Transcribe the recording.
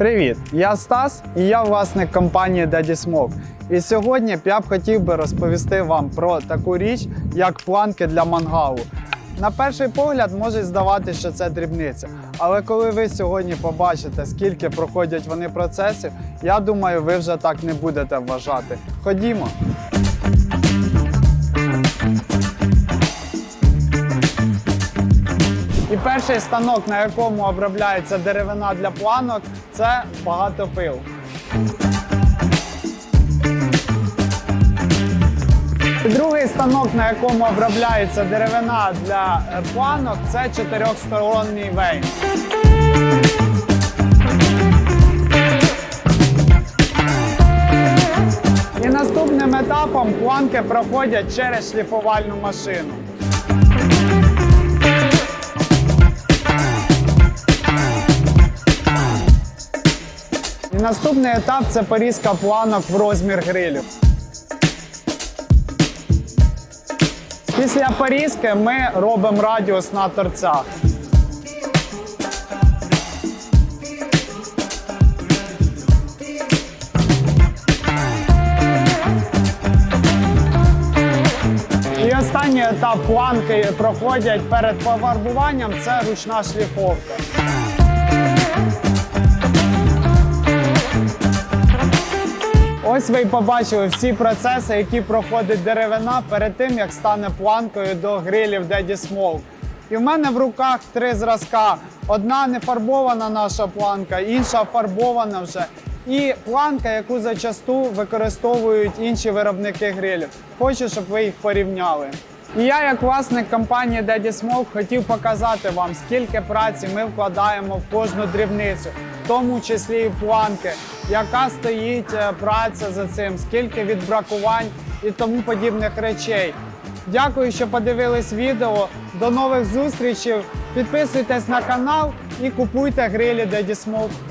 Привіт! Я Стас і я власник компанії Daddy Smoke. І сьогодні я б хотів би розповісти вам про таку річ, як планки для мангалу. На перший погляд може здавати, що це дрібниця. Але коли ви сьогодні побачите, скільки проходять вони процесів, я думаю, ви вже так не будете вважати. Ходімо. І перший станок, на якому обробляється деревина для планок, це багатопил. Другий станок, на якому обробляється деревина для планок, це чотирьохсторонній вейн. І наступним етапом планки проходять через шліфувальну машину. Наступний етап це порізка планок в розмір грилю. Після порізки ми робимо радіус на торцях. І останній етап планки проходять перед пофарбуванням це ручна шліфовка. Ось ви і побачили всі процеси, які проходить деревина перед тим, як стане планкою до грилів Daddy Smoke. І в мене в руках три зразка. Одна не фарбована наша планка, інша фарбована вже. І планка, яку зачасту використовують інші виробники грилів. Хочу, щоб ви їх порівняли. І я, як власник компанії Daddy Smoke, хотів показати вам, скільки праці ми вкладаємо в кожну дрібницю, в тому числі і планки, яка стоїть е, праця за цим, скільки відбракувань і тому подібних речей. Дякую, що подивились відео. До нових зустрічей. Підписуйтесь на канал і купуйте грилі Daddy Smoke.